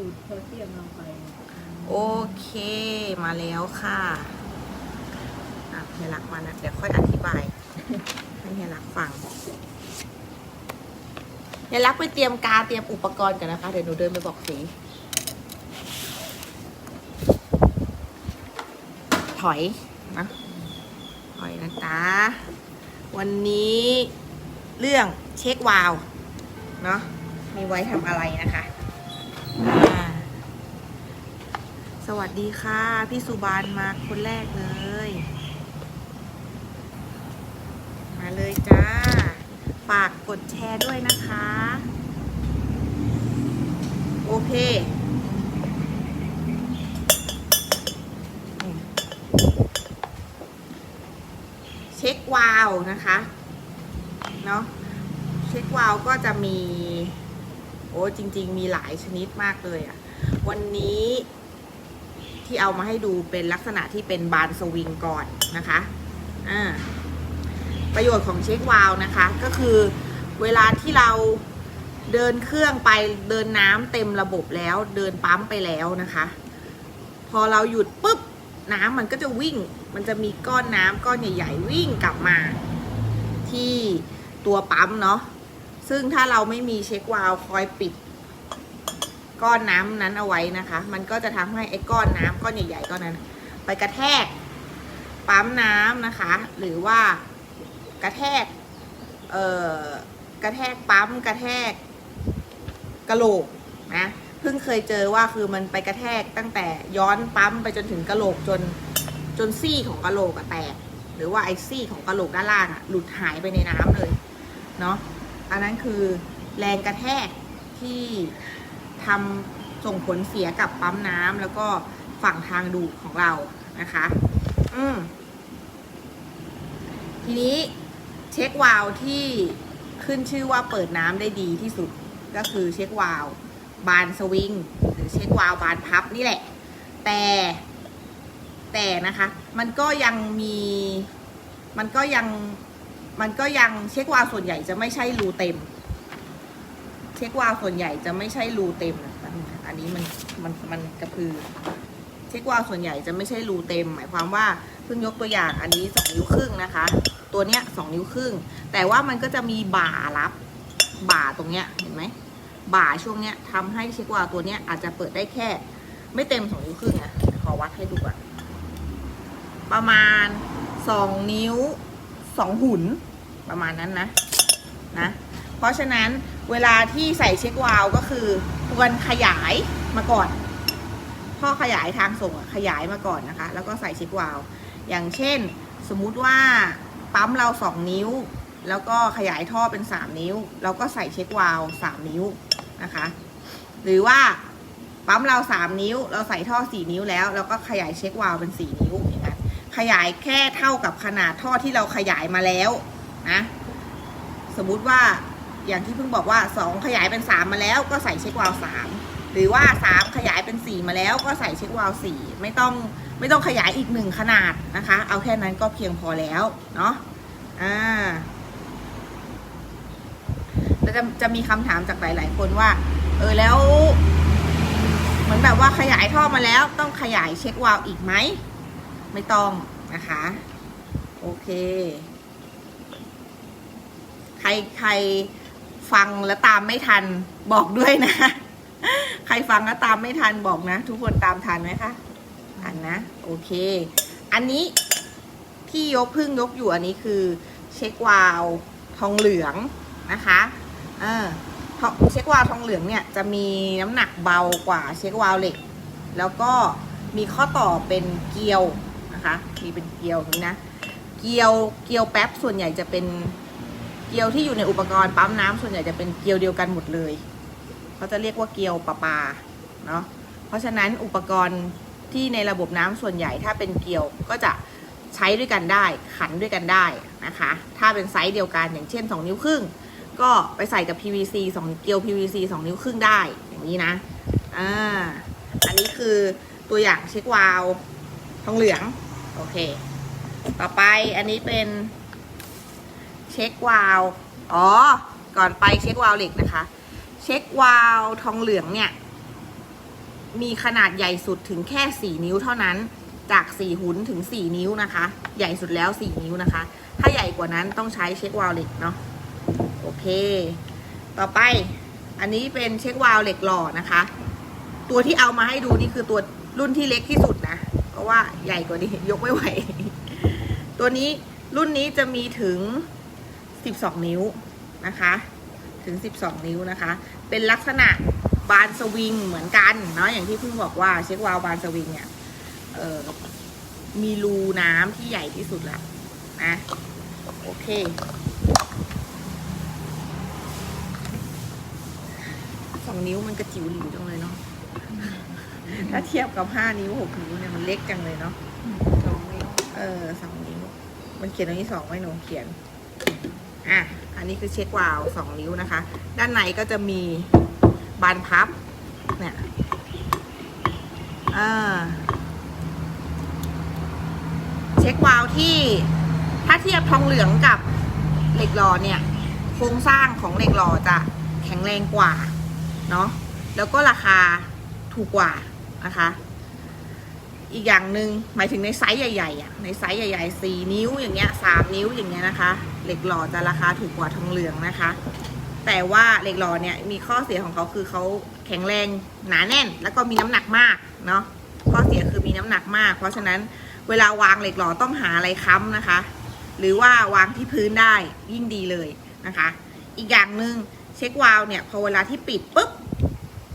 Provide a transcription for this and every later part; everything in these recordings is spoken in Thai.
ดูดโพแทสเซียมลงไปโอเคมาแล้วค่ะอะเฮียรักมานะเดี๋ยวค่อยอธิบายให้เฮียรักฟังเฮียรักไปเตรียมกาเตรียมอุปกรณ์กันนะคะ เดี๋ยวหนูเดินไปบอกสี ถอยนะถอยนะจ๊ะวันนี้เรื่องเช็ควาล์วเนาะมีไว้ทำอะไรนะคะอ่า ส วัสดีค่ะ พี่สุบานมาคนแรกเลย มาเลยจ้า ฝากกดแชร์ด้วยนะคะ โอเคเช็ควาล์วนะคะเนาะเช็ควาล์วก็จะมี โอ้จริง ๆ มีหลายชนิดมากเลยอะ่ะ วันนี้ ที่เอามาให้ดูเป็นลักษณะที่เป็นบานสวิงก่อนนะคะอ่าประโยชน์ของเช็ควาล์วนะคะ ก็คือเวลาที่เราเดินเครื่องไปเดินน้ำเต็มระบบแล้ว เดินปั๊มไปแล้วนะคะ พอเราหยุดปุ๊บน้ำมันก็จะวิ่ง มันจะมีก้อนน้ำก้อนใหญ่ๆวิ่งกลับมา ที่ตัวปั๊มเนาะซึ่งถ้าเราไม่มีเช็ควาล์วคอยปิด ก้อนน้ำนั้นเอาไว้นะคะ มันก็จะทำให้ไอ้ก้อนน้ำก้อนใหญ่ๆก้อนนั้น ไปกระแทกปั๊มน้ำนะคะ หรือว่ากระแทกเอ่อกระแทกปั๊มกระแทกกระโหลกนะเพิ่งเคยเจอว่าคือมันไปกระแทกตั้งแต่ย้อนปั๊มไปจนถึงกระโหลกจนจนซี่ของกระโหลกแตกหรือว่าไอ้ซี่ของกระโหลกด้านล่างอะหลุดหายไปในน้ำเลยเนาะอันนั้นคือแรงกระแทกที่ ทำส่งผลเสียกับปั๊มน้ำแล้วก็ฝั่งทางดูดของเรานะคะ อืมทีนี้เช็ควาล์วที่ขึ้นชื่อว่าเปิดน้ำได้ดีที่สุดก็คือเช็ควาล์วบานสวิงหรือเช็ควาล์วบานพับนี่แหละ แต่แต่นะคะ มันก็ยังมีมันก็ยังมันก็ยังเช็ควาล์วส่วนใหญ่จะไม่ใช่รูเต็ม ช็ควาล์วส่วนใหญ่จะไม่ใช่รูเต็มนะอันนี้มันมันมันกระพือ เช็ควาล์วส่วนใหญ่จะไม่ใช่รูเต็ม หมายความว่าเพิ่งยกตัวอย่างอันนี้สองนิ้วครึ่งนะคะ ตัวเนี้ยสองนิ้วครึ่ง แต่ว่ามันก็จะมีบ่ารับ บ่าตรงเนี้ยเห็นไหมบ่าช่วงเนี้ยทำให้เช็ควาล์วตัวเนี้ยอาจจะเปิดได้แค่ ไม่เต็มสองนิ้วครึ่งอะขอวัดให้ดูก่อนประมาณสองนิ้วสองหุ่นประมาณนั้นนะนะ เพราะฉะนั้น เวลาที่ใส่เช็ควาลก็คือควรขยายมาก่อนท่อขยายทางส่งอะขยายมาก่อนนะคะ แล้วก็ใส่เช็ควาลอย่างเช่น สมมุติว่าปั๊มเราสองนิ้ว แล้วก็ขยายท่อเป็นสามนิ้ว เราก็ใส่เช็ควาล์วสามนิ้วนะคะ หรือว่าปั๊มเราสามนิ้ว เราใส่ท่อสี่นิ้วแล้วเราก็ขยายเช็ควาลเป็นสี่นิ้วอย่างนั้นขยายแค่เท่ากับขนาดท่อที่เราขยายมาแล้วนะสมมุติว่า อย่างที่เพิ่งบอกว่า 2 ขยายเป็น 3 มาแล้วก็ใส่เช็ควาล์ว3หรือว่า 3 ขยายเป็น 4 มาแล้วก็ใส่เช็ควาล์ว4ไม่ต้องไม่ต้องขยายอีกหนึ่งขนาดนะคะ เอาแค่นั้นก็เพียงพอแล้วเนาะอ่าแล้วจะจะมีคำถามจากหลาย ๆ คนว่า เออแล้ว เหมือนแบบว่าขยายท่อมาแล้ว ต้องขยายเช็ควาล์วอีกไหมไม่ต้องนะคะ โอเค ใครใคร ฟังแล้วตามไม่ทันบอกด้วยนะ ใครฟังแล้วตามไม่ทันบอกนะ ทุกคนตามทันไหมคะทันนะ โอเค อันนี้ที่ยกพึ่งยกอยู่อันนี้คือ เช็ควาล์วทองเหลืองนะคะเออเช็ควาล์วทองเหลืองเนี่ยจะมีน้ำหนักเบากว่าเช็ควาล์วเหล็ก แล้วก็มีข้อต่อเป็นเกลียวนะคะมีเป็นเกลียวนี้นะ เกลียวเกลียวแป๊บส่วนใหญ่จะเป็น เกลียวที่อยู่ในอุปกรณ์ปั๊มน้ำส่วนใหญ่จะเป็นเกลียวเดียวกันหมดเลยเขาจะเรียกว่าเกลียวประปาเนาะเพราะฉะนั้นอุปกรณ์ที่ในระบบน้ำส่วนใหญ่ถ้าเป็นเกลียวก็จะใช้ด้วยกันได้ขันด้วยกันได้นะคะ ถ้าเป็นไซส์เดียวกันอย่างเช่น 2 นิ้วครึ่ง ก็ไปใส่กับ PVC 2 เกลียว PVC 2 นิ้วครึ่งได้อย่างนี้นะอ่าอันนี้คือตัวอย่างเช็ควาล์วทองเหลือง โอเค ต่อไปอันนี้เป็น เช็ควาลอ๋อ ก่อนไปเช็ควาลเหล็กนะคะ เช็ควาลทองเหลืองเนี่ย มีขนาดใหญ่สุดถึงแค่4นิ้วเท่านั้น จาก4หุนถึง4นิ้วนะคะ ใหญ่สุดแล้ว4นิ้วนะคะ ถ้าใหญ่กว่านั้นต้องใช้เช็ควาลเหล็กเนาะ โอเค ต่อไป อันนี้เป็นเช็ควาลเหล็กหล่อนะคะ ตัวที่เอามาให้ดูนี่คือตัวรุ่นที่เล็กที่สุดนะ เพราะว่าใหญ่กว่านี้ยกไม่ไหว ตัวนี้รุ่นนี้จะมีถึง 12 นิ้วนะคะ ถึง 12 นิ้วนะคะ เป็นลักษณะบานสวิงเหมือนกันเนาะอย่างที่เพิ่งบอกว่าเช็ควาล์วบานสวิงเนี่ยเออมีรูน้ำที่ใหญ่ที่สุดแล้วนะโอเค สองนิ้วมันกระจิ๋วหลิวจังเลยเนาะถ้าเทียบกับห้านิ้วหกนิ้วเนี่ยมันเล็กจังเลยเนาะสองนิ้วเออสองนิ้ว มันเขียนตรงนี้สองไว้หนูเขียน อะอันนี้คือเช็ควาล์วสองนิ้วนะคะ ด้านในก็จะมีบานพับเนี่ยอ่าเช็ควาล์วที่ถ้าเทียบทองเหลืองกับเหล็กหล่อเนี่ย โครงสร้างของเหล็กหล่อจะแข็งแรงกว่าเนาะแล้วก็ราคาถูกกว่านะคะ อีกอย่างหนึ่งหมายถึงในไซส์ใหญ่ๆอะในไซส์ใหญ่ๆสี่นิ้วอย่างเงี้ยสามนิ้วอย่างเงี้ยนะคะ เหล็กหล่อจะราคาถูกกว่าทองเหลืองนะคะ แต่ว่าเหล็กหล่อเนี่ยมีข้อเสียของเขาคือเขาแข็งแรงหนาแน่น แล้วก็มีน้ำหนักมากเนาะข้อเสียคือมีน้ำหนักมาก เพราะฉะนั้นเวลาวางเหล็กหล่อต้องหาอะไรค้ำนะคะ หรือว่าวางที่พื้นได้ยิ่งดีเลยนะคะ อีกอย่างหนึ่งเช็ควาล์วเนี่ยพอเวลาที่ปิดปุ๊บ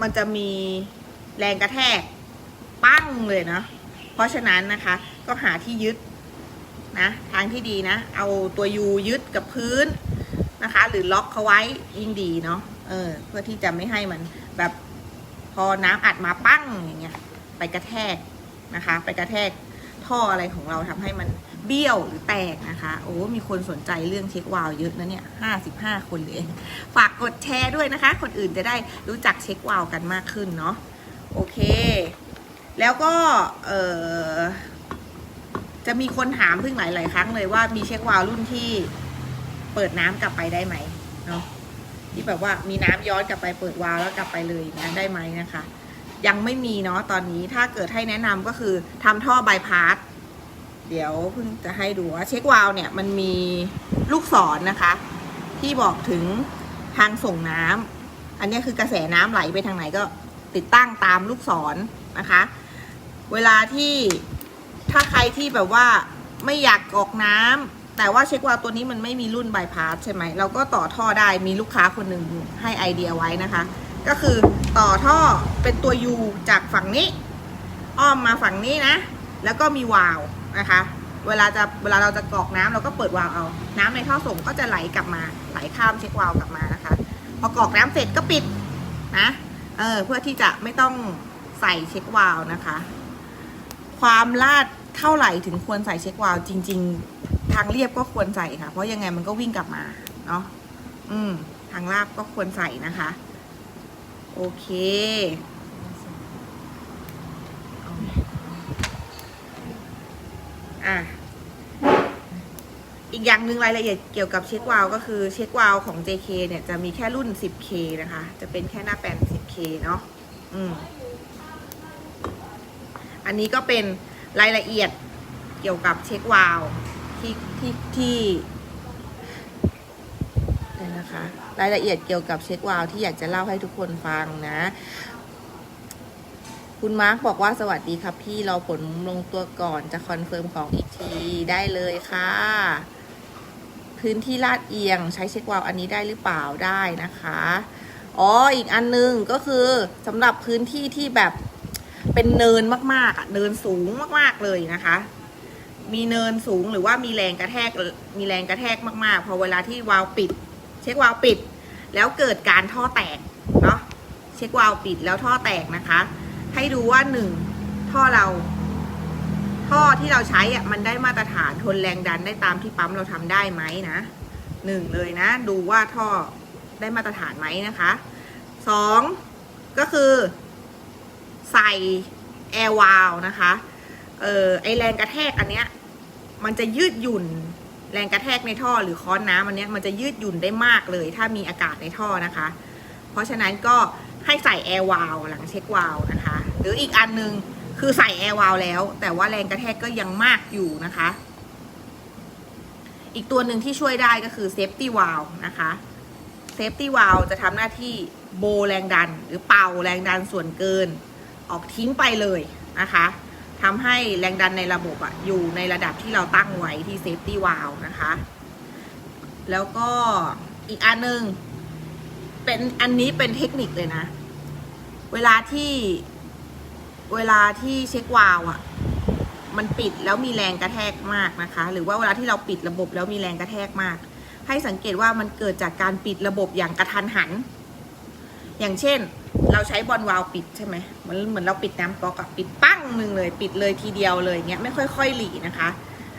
มันจะมีแรงกระแทกปั้งเลยเนาะเพราะฉะนั้นนะคะก็หาที่ยึด นะทางที่ดีนะ เอาตัวยูยึดกับพื้นนะคะ หรือล็อกเขาไว้ยิ่งดีเนาะเออ เพื่อที่จะไม่ให้มันแบบพอน้ำอัดมาปั้งอย่างเงี้ย ไปกระแทกนะคะ ไปกระแทกท่ออะไรของเราทำให้มันเบี้ยวหรือแตกนะคะ โอ้ มีคนสนใจเรื่องเช็ควาล์วเยอะนะเนี่ยห้าสิบห้าคนเลย ฝากกดแชร์ด้วยนะคะ คนอื่นจะได้รู้จักเช็ควาล์วกันมากขึ้นเนาะ โอเค แล้วก็ เออ จะมีคนถามเพิ่งหลาย ๆ ครั้งเลยว่ามีเช็ควาล์วรุ่นที่เปิดน้ำกลับไปได้ไหมเนาะที่แบบว่ามีน้ำย้อนกลับไปเปิดวาล์วแล้วกลับไปเลยนะได้ไหมนะคะ ยังไม่มีเนาะตอนนี้ถ้าเกิดให้แนะนำก็คือทำท่อบายพาสเดี๋ยวเพิ่งจะให้ดูว่าเช็ควาล์วเนี่ยมันมีลูกศรนนะคะ ที่บอกถึงทางส่งน้ำอันนี้คือกระแสน้ำไหลไปทางไหนก็ติดตั้งตามลูกศรนะคะ เวลาที่ ถ้าใครที่แบบว่าไม่อยากกอกน้ำแต่ว่าเช็ควาล์วตัวนี้มันไม่มีรุ่นบายพาสใช่ไหมเราก็ต่อท่อได้มีลูกค้าคนหนึ่งให้ไอเดียไว้นะคะ ก็คือต่อท่อเป็นตัว U จากฝั่งนี้ อ้อมมาฝั่งนี้นะ แล้วก็มีวาล์วนะคะ เวลาจะเวลาเราจะกรอกน้ำเราก็เปิดวาล์วเอา น้ำในท่อส่งก็จะไหลกลับมาไหลข้ามเช็ควาล์วกลับมานะคะ พอกรอกน้ำเสร็จก็ปิดนะเออเพื่อที่จะไม่ต้องใส่เช็ควาล์วนะคะ ความลาด เท่าไหร่ถึงควรใส่เช็ควาลจริง ๆ ทางเรียบก็ควรใส่ค่ะ เพราะยังไงมันก็วิ่งกลับมาเนาะอืม ทางลาบก็ควรใส่นะคะ โอเคอะอีกอย่างหนึ่งรายละเอียดเกี่ยวกับเช็ควาลก็คือเช็ควาลของ JK เนี่ยจะมีแค่รุ่น 10K นะคะ จะเป็นแค่หน้าแปลน 10K เนาะอืมอันนี้ก็เป็น รายละเอียดเกี่ยวกับเช็ควาลที่ที่ที่เดี๋ยนะคะรายละเอียดเกี่ยวกับเช็ควาลที่อยากจะเล่าให้ทุกคนฟังนะ คุณมาร์กบอกว่าสวัสดีครับพี่รอผลลงตัวก่อนจะคอนเฟิร์มของอีกทีได้เลยค่ะ พื้นที่ลาดเอียงใช้เช็ควาลอันนี้ได้หรือเปล่าได้นะคะอ๋ออีกอันนึงก็คือสำหรับพื้นที่ที่แบบ เป็นเนินมากๆอะเนินสูงมากๆเลยนะคะ มีเนินสูงหรือว่ามีแรงกระแทกมีแรงกระแทกมากๆ พอเวลาที่วาล์วปิด เช็ควาล์วปิด แล้วเกิดการท่อแตกเนาะเช็ควาล์วปิดแล้วท่อแตกนะคะ ให้ดูว่าหนึ่งท่อเรา ท่อที่เราใช้อะมันได้มาตรฐานทนแรงดันได้ตามที่ปั๊มเราทำได้ไหมนะหนึ่งเลยนะ ดูว่าท่อได้มาตรฐานไหมนะคะสองก็คือ ใส่แอร์วาลนะคะเออไอแรงกระแทกอันเนี้ยมันจะยืดหยุ่นแรงกระแทกในท่อหรือค้อนน้ำอันเนี้ยมันจะยืดหยุ่นได้มากเลย ถ้ามีอากาศในท่อนะคะ เพราะฉะนั้นก็ให้ใส่แอร์วาลหลังเช็ควาลนะคะ หรืออีกอันหนึ่งคือใส่แอร์วาลแล้ว แต่ว่าแรงกระแทกก็ยังมากอยู่นะคะ อีกตัวหนึ่งที่ช่วยได้ก็คือเซฟตี้วาลนะคะเซฟตี้วาลจะทำหน้าที่โบแรงดัน หรือเป่าแรงดันส่วนเกิน ออกทิ้งไปเลยนะคะทำให้แรงดันในระบบอะอยู่ในระดับที่เราตั้งไว้ที่เซฟตี้วาลนะคะ แล้วก็อีกอันหนึ่งเป็นอันนี้เป็นเทคนิคเลยนะ เวลาที่เวลาที่เช็ควาล์วอะมันปิดแล้วมีแรงกระแทกมากนะคะ หรือว่าเวลาที่เราปิดระบบแล้วมีแรงกระแทกมาก ให้สังเกตว่ามันเกิดจากการปิดระบบอย่างกระทันหัน อย่างเช่น เราใช้บอลวาล์วปิดใช่ไหมเหมือนเหมือนเราปิดน้ำก๊อกอะปิดปั้งหนึ่งเลย ปิดเลยทีเดียวเลยเงี้ยไม่ค่อยๆหลีนะคะ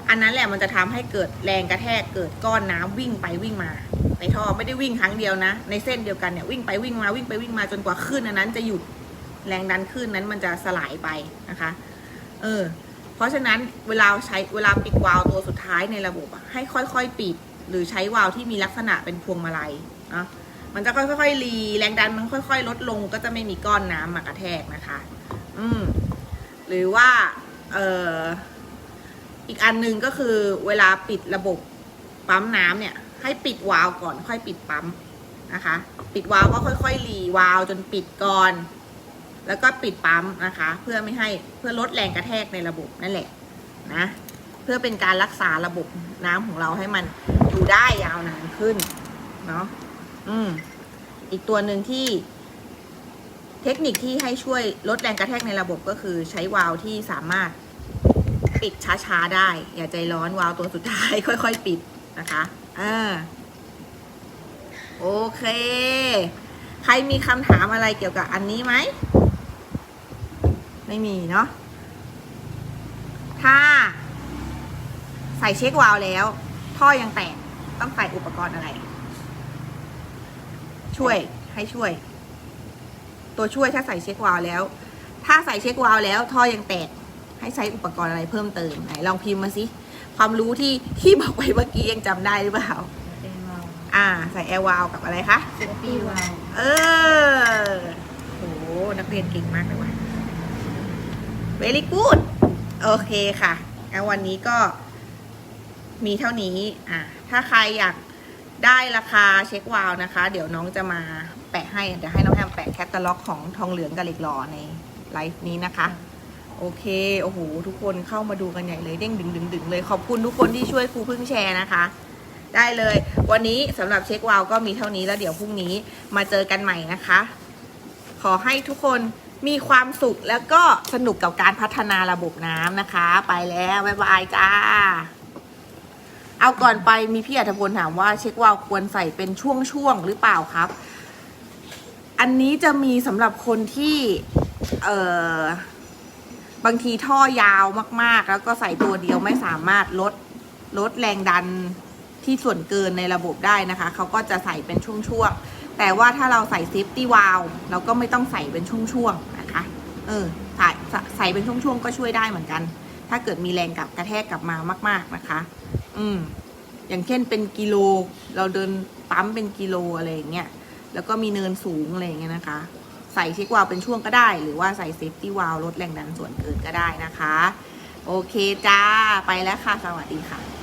อันนั้นแหละมันจะทำให้เกิดแรงกระแทกเกิดก้อนน้ำวิ่งไปวิ่งมา ในท่อไม่ได้วิ่งครั้งเดียวนะ ในเส้นเดียวกันเนี่ยวิ่งไปวิ่งมาวิ่งไปวิ่งมาจนกว่าคลื่นอันนั้นจะหยุดแรงดันคลื่นนั้นมันจะสลายไปนะคะ เออ เพราะฉะนั้นเวลาใช้เวลาปิดวาล์วตัวสุดท้ายในระบบให้ค่อยๆปิด หรือใช้วาล์วที่มีลักษณะเป็นพวงมาลัยนะ มันจะค่อยๆรีแรงดันมันค่อยๆ ลดลงก็จะไม่มีก้อนน้ำมากระแทกนะคะ อืมหรือว่าเอ่ออีกอันหนึ่งก็คือเวลาปิดระบบปั๊มน้ำเนี่ย ให้ปิดวาล์วก่อนค่อยปิดปั๊มนะคะ ปิดวาล์วก็ค่อยๆรีวาล์วจนปิดก่อน แล้วก็ปิดปั๊มนะคะ เพื่อไม่ให้เพื่อลดแรงกระแทกในระบบนั่นแหละนะเพื่อเป็นการรักษาระบบน้ำของเราให้มันอยู่ได้ยาวนานขึ้นเนาะ อืม อีกตัวหนึ่งที่ เทคนิคที่ให้ช่วยลดแรงกระแทกในระบบก็คือใช้วาล์วที่สามารถปิดช้าๆได้ อย่าใจร้อนวาล์วตัวสุดท้าย ค่อย ๆ ปิดนะคะอ่าโอเค ใครมีคำถามอะไรเกี่ยวกับอันนี้ไหม ไม่มีเนาะถ้า ใส่เช็ควาล์วแล้ว ท่อยังแตก ต้องใส่อุปกรณ์อะไร ช่วยให้ช่วย ตัวช่วยถ้าใส่เช็ควาล์วแล้ว ถ้าใส่เช็ควาล์วแล้วท่อยังแตกให้ใช้อุปกรณ์อะไรเพิ่มเติมไหนลองพิมพ์มาสิความรู้ที่ที่บอกไว้เมื่อกี้ยังจำได้หรือเปล่าเป็นวาล์วอ่า ใส่แอร์วาลกับอะไรคะเซฟตี้วาล์วเออโหนักเรียนเก่งมากเลยว่ะ very good โอเคค่ะงั้นวันนี้ก็มีเท่านี้ อะถ้าใครอยาก ได้ราคาเช็ควาล์วนะคะ เดี๋ยวน้องจะมาแปะให้เดี๋ยวให้น้องแอมแปะแคตตาล็อกของทองเหลืองกับเหล็กหล่อในไลฟ์นี้นะคะ โอเค โอ้โห ทุกคนเข้ามาดูกันใหญ่เลยเด้งดึงดึงดึงเลยขอบคุณทุกคนที่ช่วยครูพึ่งแชร์นะคะ ได้เลย วันนี้สำหรับเช็ควาล์วก็มีเท่านี้แล้วเดี๋ยวพรุ่งนี้มาเจอกันใหม่นะคะ ขอให้ทุกคนมีความสุขแล้วก็สนุกกับการพัฒนาระบบน้ำนะคะ ไปแล้ว บ๊ายบายจ้า เอาก่อนไปมีพี่อัธพลถามว่าเช็ควาล์วควรใส่เป็นช่วงๆหรือเปล่าครับ อันนี้จะมีสำหรับคนที่เอ่อบางทีท่อยาวมากๆ แล้วก็ใส่ตัวเดียวไม่สามารถลดลดแรงดันที่ส่วนเกินในระบบได้นะคะ เขาก็จะใส่เป็นช่วงๆ แต่ว่าถ้าเราใส่เซฟตี้วาลเราก็ไม่ต้องใส่เป็นช่วงๆนะคะ เออใส่ใส่เป็นช่วงๆ ก็ช่วยได้เหมือนกัน ถ้าเกิดมีแรงกับกระแทกกลับมามาก ๆนะคะ อืม อย่างเช่นเป็นกิโล เราเดินปั๊มเป็นกิโลอะไรอย่างเงี้ย แล้วก็มีเนินสูงอะไรอย่างเงี้ยนะคะ ใส่เช็ควาล์วเป็นช่วงก็ได้ หรือว่าใส่เซฟตี้วาล์วลดแรงดันส่วนเกินก็ได้นะคะ โอเคจ้า ไปแล้วค่ะ สวัสดีค่ะ